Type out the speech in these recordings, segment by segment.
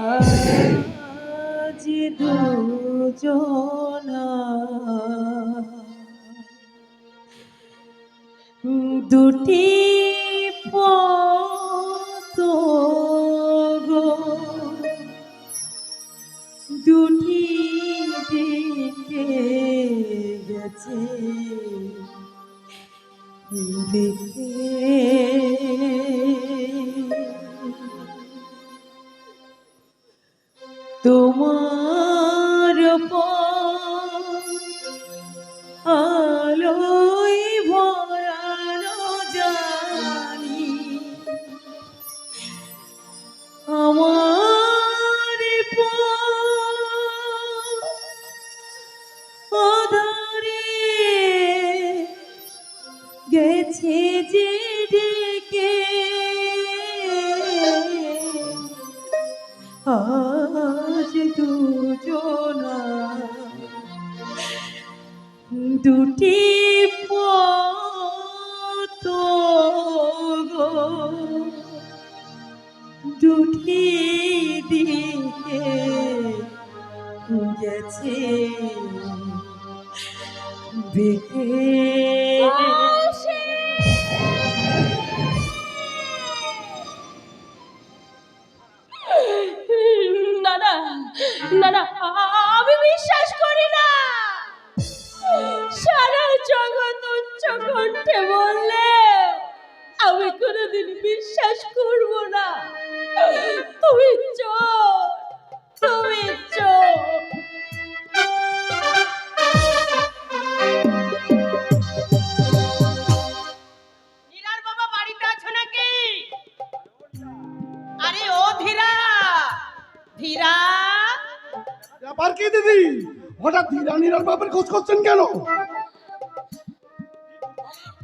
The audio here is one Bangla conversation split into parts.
আজ দুজনা দুটি পত দুটি দিকে গেছে দেখে গেছে যে ডেকে আজ দুজনা দুটি দুটি দিকে গেছে। দেখে তুমি চোর তুমি চোর ধীরা। ধীরা। ব্যাপার কি দিদি? হঠাৎ ধীরানিরার বাপের খোঁজ করছেন কেন?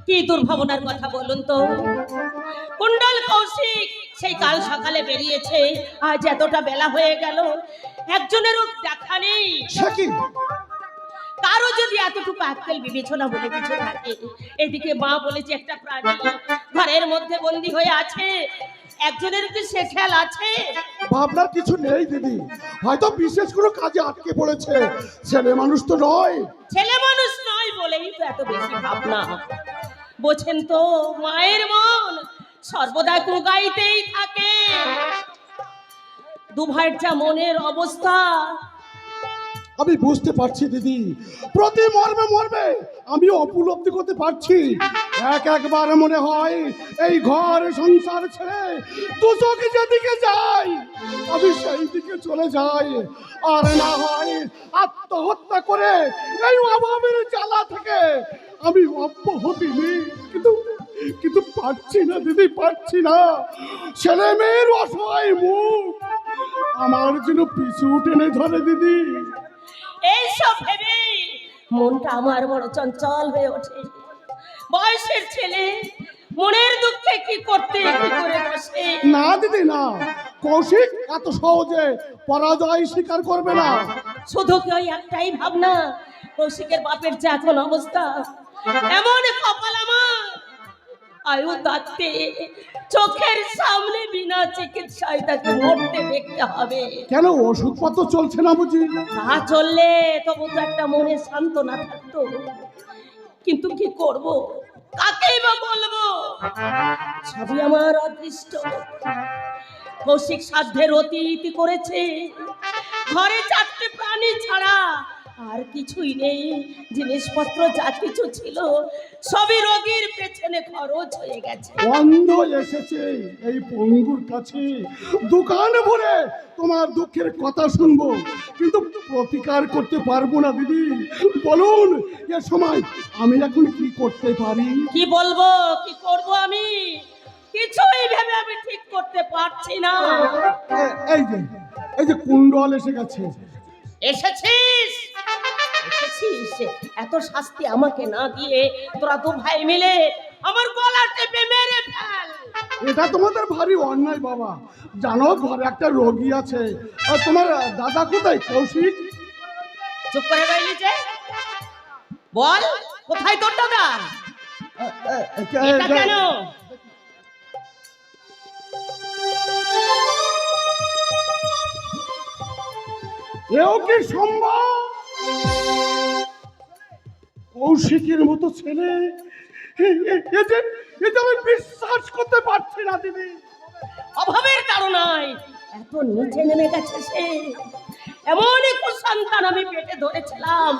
কি দুর্ভাবনার কথা বলুন তো? কুণ্ডল কৌশিক সেই কাল সকালে বেরিয়েছে। আজ এতটা বেলা হয়ে গেল একজনেরও দেখা নেই। কারও যদি এতটুকু আক্কেল বিবেচনা বলে কিছু থাকে এদিকে মা বলেছে একটা প্রাণী ঘরের মধ্যে বন্দি হয়ে আছে একজনের কি সে খেয়াল আছে? ভাবনার কিছু নেই দিদি। হয়তো বিশেষ কোনো কাজে আটকে পড়েছে। ছেলে মানুষ তো নয়। ছেলে মানুষ নয় বলেই তো এত বেশি ভাবনা। বোঝেন তো মায়ের মন সর্বদা কুগাইতেই থাকে। দু ভাইয়ের যা মনের অবস্থা। আমি বুঝতে পারছি, দিদি। প্রতি মর্মে মর্মে আমি উপলব্ধি করতে পারছি। এক একবার মনে হয় এই ঘর সংসার ছেড়ে দু চোখ যেদিকে যাই আমি সেই দিকে চলে যাই। আর না হয় আত্মহত্যা করে এই অভাবের জ্বালা থেকে আমি অব্যাহতি নিই। কিন্তু কিন্তু পারছি না দিদি পারছি না। ছেলে মেয়ের অসহায় মুখ। আমার জন্য পিছু টেনে ধরে দিদি। এইসব ভেবে মনটা আমার বড় চঞ্চল হয়ে ওঠে। বয়সের ছেলে মনের দুঃখে কি করতে কি করে বসে? না দিদি না। কৌশিক এত সহজে পরাজয় স্বীকার করবে না। শুধু কি ওই একটাই ভাবনা? কৌশিকের বাপের যে এখন অবস্থা এমন কপাল আমার। আয়ু তাতে। চোখের সামনে বিনা চিকিৎসায় তাকে মরতে দেখতে হবে। কেন? ওষুধপত্র চলছে না বুঝি? তা চললে তবু তো একটা মনে সান্ত্বনা থাকতো। কিন্তু কি করব? কাকেই বা বলব? সবই আমার অদৃষ্ট। কৌশিক সাধ্যের অতীত করেছে। ঘরে চারটে প্রাণী ছাড়া আর কিছুই নেই। জিনিসপত্র যা কিছু ছিল সবই রোগীর পেছনে খরচ হয়ে গেছে। অন্ধ এসেছে এই পঙ্গুর কাছে। দোকানে ভরে তোমার দুঃখের কথা শুনব কিন্তু প্রতিকার করতে পারব না দিদি। বলুন এ সময় আমি এখন কি করতে পারি? কি বলব কি করব আমি? কিছুই ভেবে আমি ঠিক করতে পারছি না। এই যে এই যে কুণ্ডল এসে গেছে। এসেছিস? এসেছিস এত শাস্তি আমাকে না দিয়ে তোরা দু ভাই মিলে আমার গলা টেপে মেরে ফেল। এটা তোমাদের ভারী অন্যায় বাবা। জানো ঘরে একটা রোগী আছে। আর তোমার দাদা কোথায়? কৌশিক? চুপ করে রইলি যে? বল কোথায় তোর দাদা? এটা কেন? এও কি সম্ভব? কৌশিকের মতো ছেলে? আমি বিশ্বাস করতে পারছি না দিদি। অভাবের তাড়নায় এত নিচে নেমে গেছে সে। এমনই সন্তান আমি পেটে ধরেছিলাম।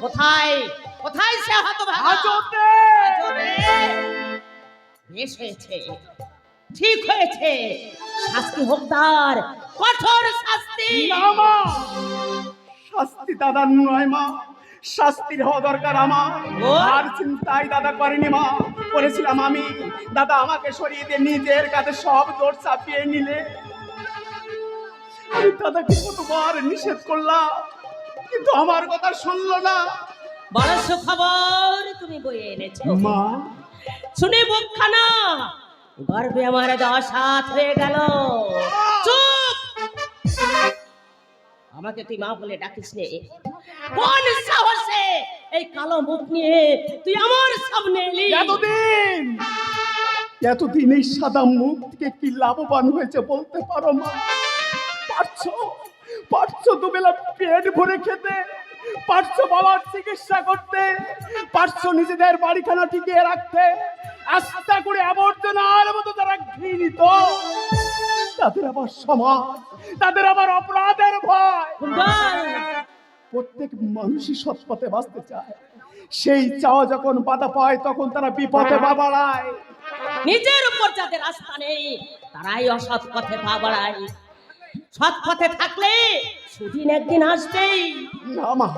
কোথায়? কোথায় সে হাত! বেশ হয়েছে। ঠিক হয়েছে। শাস্তি হোক তার। কঠোর শাস্তি। না মা। শাস্তি দাদার নয় মা। শাস্তির হওয়া দরকার আমার। আর চিন্তাই দাদা করেনি মা। করেছিলাম আমি দাদা আমাকে সরিয়ে দিয়ে নিজের কাছে সব দোষ চাপিয়ে নিলে। আমি দাদাকে কতবার নিষেধ করলাম কিন্তু আমার কথা শুনলো না। বড় সুখবর তুমি বয়ে এনেছো। মা। শুনে বুকখানা গর্বে আমার দশ হাত হয়ে গেল। চুপ। আমাকে তুই মা বলে ডাকিস নে। কোন সাহসে এই কালো মুখ নিয়ে তুই আমার সামনে এলি? এতদিন এতদিন এই সাদা মুখ থেকে কি লাভবান হয়েছে বলতে পারো মা? পারছ? পারছ দুবেলা পেট ভরে খেতে? পারছ বাবার চিকিৎসা করতে? পারছ নিজেদের বাড়িখানা টিকিয়ে রাখতে? আস্থা করে আবর্জনার মতো তারা ঘৃণিত। তাদের আবার সমাজ তাদের আবার অপরাধের ভয়। প্রত্যেক মানুষই সৎ পথে বাঁচতে চায়। সেই চাওয়া যখন বাধা পায় তখন তারা বিপদে পা বাড়ায় নিজের উপর যাদের আস্থা নেই তারাই অসৎ পথে পা বাড়ায়। সৎ পথে থাকলে সুদিন একদিন আসবেই। না মা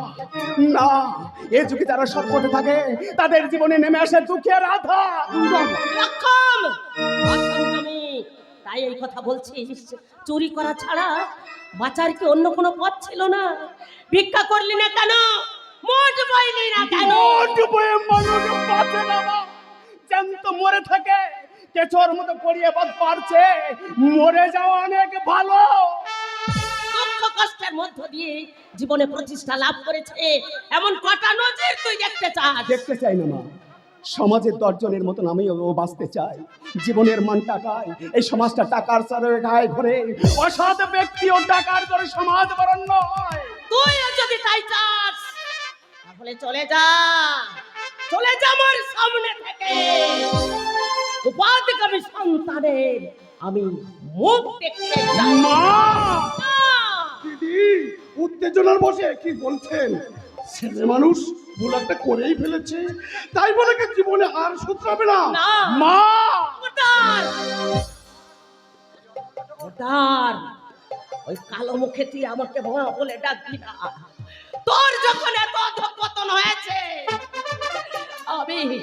না। এ যুগে যারা সৎ পথে থাকে তাদের জীবনে নেমে আসে দুঃখের তুমি তাই এই কথা বলছিস চুরি করা ছাড়া বাঁচার কি অন্য কোনো পথ ছিল না? ভিক্ষা করলি না কেন? মোট পাইলি না কেন? মোট বয়ে মানুষ বাঁচে না জ্যান্ত মরে থাকে কেচোর মতো করিয়ে বাদ পারছে মরে যাওয়া অনেক ভালো। দুঃখ কষ্টের মধ্য দিয়ে জীবনে প্রতিষ্ঠা লাভ করেছে। এমন কটা নজির তুই দেখতে চাস? দেখতে চাই না মা। সমাজের দর্জনের মতন আমি ও বাঁচতে চাই জীবনের মান টাকায় এই সমাজটা টাকার চারে গায়ে ঘরে। অসৎ ব্যক্তি ও টাকার করে সমাজ বরণ নয়। তুই যদি তাই চাস তাহলে চলে যা। চলে যা আমার সামনে থেকে। উপাধিকামী সন্তানের আমি মুখ দেখতে চাই। মা! দিদি উত্তেজনার বসে কি বলছেন? ছেলে মানুষ ভুল একটা করেই ফেলেছে। তাই বলে কি জীবনে আর শুধরাবে না। মা! খবরদার! ওই কালো মুখে তুই আমাকে মা বলে ডাকবি না। তোর যখন এত অধঃপতন হয়েছে আমি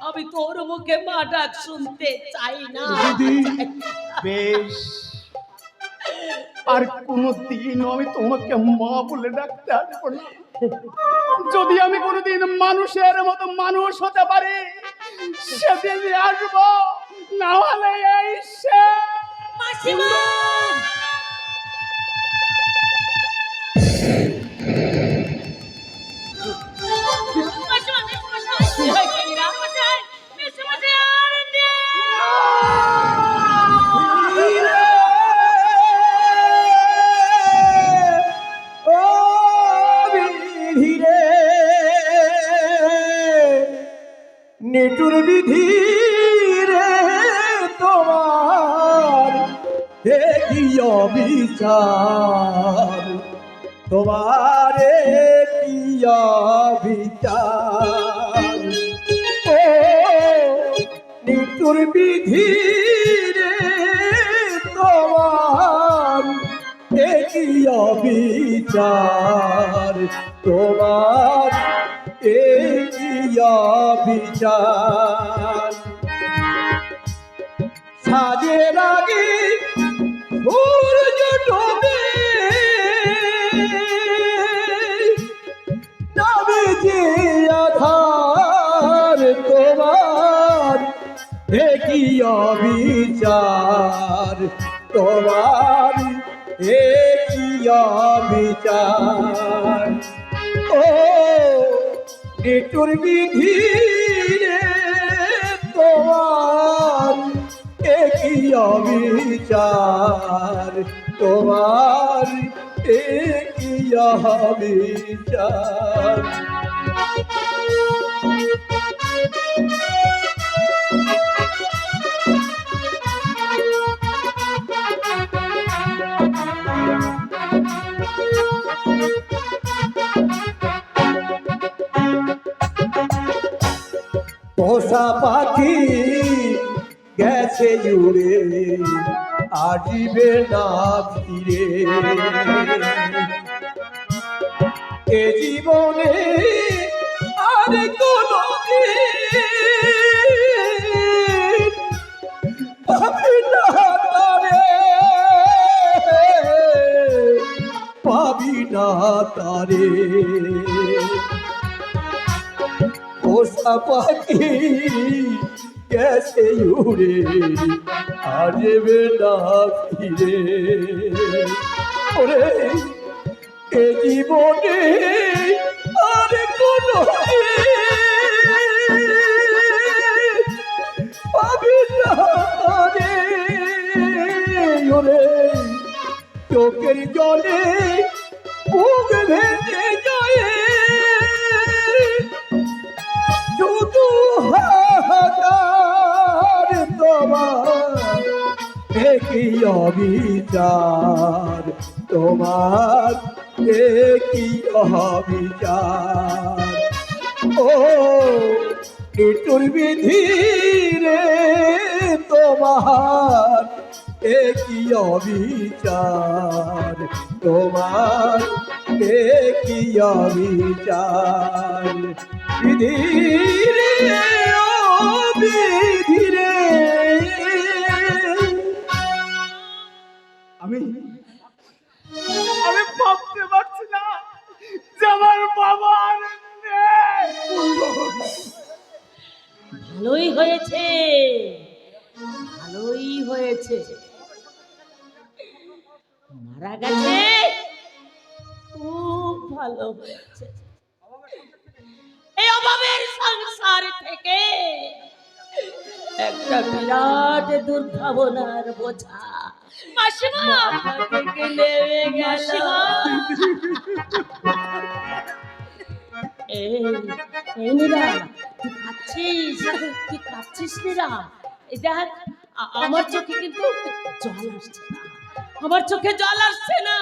আমি তোর মুখে মা ডাক শুনতে চাই না। বেশ। আর কোনো দিন আমি তোমাকে মা বলে ডাকতে আসব না। যদি আমি কোনোদিন মানুষের মতো মানুষ হতে পারি সেদিন আসব না হলে এই। মাসিমা মাসিমা, বিধি তোমার একই অবিচার তোমার একই অবিচার। সাজের আগে সূর্য একই অবিচার। তোমার একই অবিচার? ও, নিটুর বিধি তোমার একই কি অবিচার? তোমার এ কি অবিচার? পোষা পাখি গেছে উড়ে, আসবে না ফিরে। এ জীবনে আর কোনো পাবি না তারে পাবি না তারে। পোষা পাখি গেছে উড়ে আসবে না ফিরে। ওরে, এ জীবনে আর কোনো পাবি না ওরে, চোখের জলে বুক ভেঙে যায়। একই অবিচার, তোমার একই অবিচার? ও নিটুর বিধি রে, তোমার কি অবিচার? তোমার কি অবিচার? বিধি রে, ও বিধি রে। আমি আমি ভাবতে পারছি না যে আমার বাবা ভালোই হয়েছে। ভালোই হয়েছে। মারা গেছে। খুব ভালো হয়েছে। এই অভাবের সংসার থেকে একটা বিরাট দুর্ভাবনার বোঝা মাসিমা। মাথা থেকে নেমে গেল এই এই নীরা তুই কাঁদছিস? তুই কাঁদছিস নীরা এই দেখ আমার চোখে কিন্তু জল আসছে না। আমার চোখে জল আসছে না।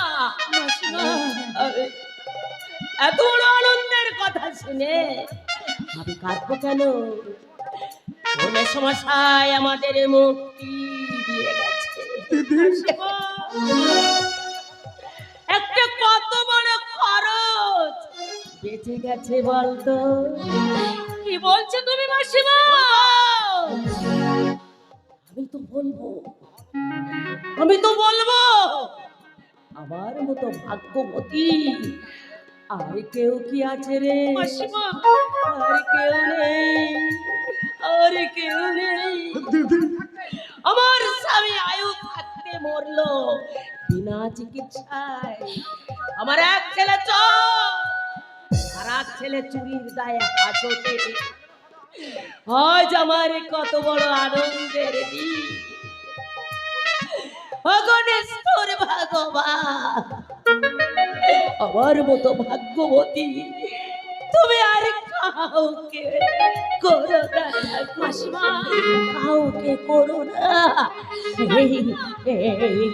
এত বড় আনন্দের কথা শুনে আমি কাঁদবো কেন সমস্যায় আমাদের মুক্তি একটা কত বড় খরচ। বেঁচে গেছে বলতো। কি বলছো তুমি মাসিমা? আমি তো বলব। আমি তো বলব। আমার মতো ভাগ্যবতী আর কেউ কি আছে রে? আর কেউ নেই। আর কেউ নেই। আমার স্বামী আয়ু থাকতে মরলো, বিনা চিকিৎসায়। আমার এক ছেলে চোর, আর এক ছেলে চুরির দায়ে হাজতে। আজ আমার কত বড় আনন্দের দিন। অগণেশ্বর ভগবান, আমার মতো ভাগ্যবতী, তুমি আর কাউকে করো না মাসিমা কাউকে করো না এই, এই,